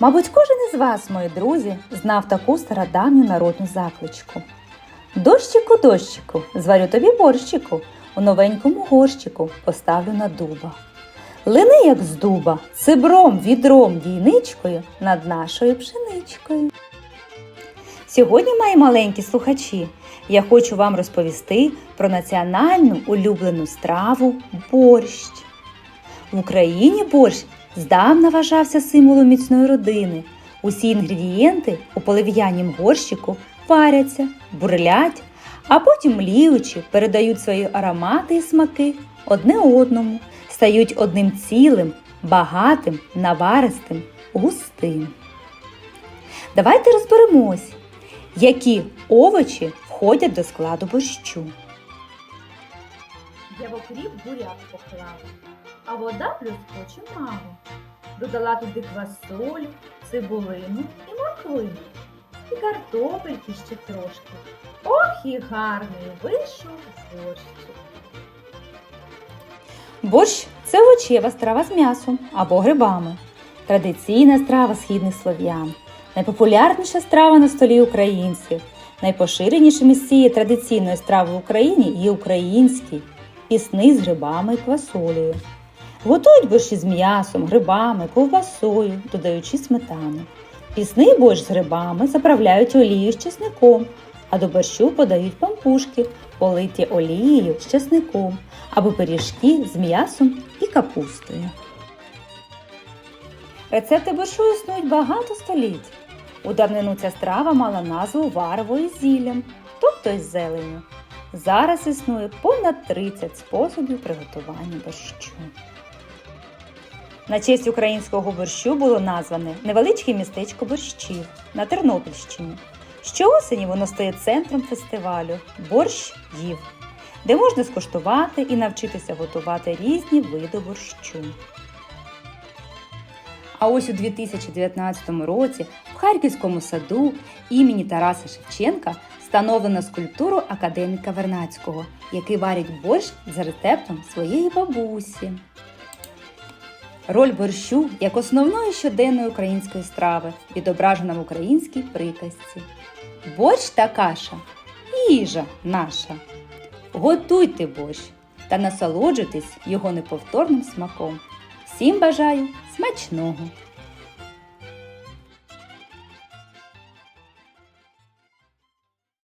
Мабуть, кожен із вас, мої друзі, знав таку стародавню народну закличку. Дощику, дощику, зварю тобі борщику, у новенькому горщику поставлю на дуба. Лини, як з дуба, цибром, відром, дійничкою над нашою пшеничкою. Сьогодні, мої маленькі слухачі, я хочу вам розповісти про національну улюблену страву борщ. В Україні борщ здавна вважався символом міцної родини. Усі інгредієнти у полив'янім горщику варяться, бурлять, а потім мліючи передають свої аромати і смаки одне одному, стають одним цілим, багатим, наваристим, густим. Давайте розберемось, які овочі входять до складу борщу. Я в окріп буряк поклала, а вода плюс чимало. Додала туди квасолю, цибулину і морквину, і картопельки ще трошки. Ох, і гарний вийшов борщик. Борщ це овочева страва з м'ясом або грибами. Традиційна страва східних слов'ян. Найпопулярніша страва на столі українців. Найпоширенішими з традиційної страви в Україні є український пісний з грибами і квасолею. Готують борщі з м'ясом, грибами, ковбасою, додаючи сметану. Пісний борщ з грибами заправляють олією з чесником, а до борщу подають пампушки, политі олією з чесником або пиріжки з м'ясом і капустою. Рецепти борщу існують багато століть. У давнину ця страва мала назву варево із зіллям, тобто із зеленю. Зараз існує понад 30 способів приготування борщу. На честь українського борщу було назване невеличке містечко борщів на Тернопільщині. Щоосені воно стає центром фестивалю Борщ їв, де можна скуштувати і навчитися готувати різні види борщу. А ось у 2019 році в Харківському саду імені Тараса Шевченка встановлено скульптуру академіка Вернацького, який варить борщ за рецептом своєї бабусі. Роль борщу як основної щоденної української страви відображена в українській приказці. Борщ та каша їжа наша. Готуйте борщ та насолоджуйтесь його неповторним смаком. Всім бажаю смачного!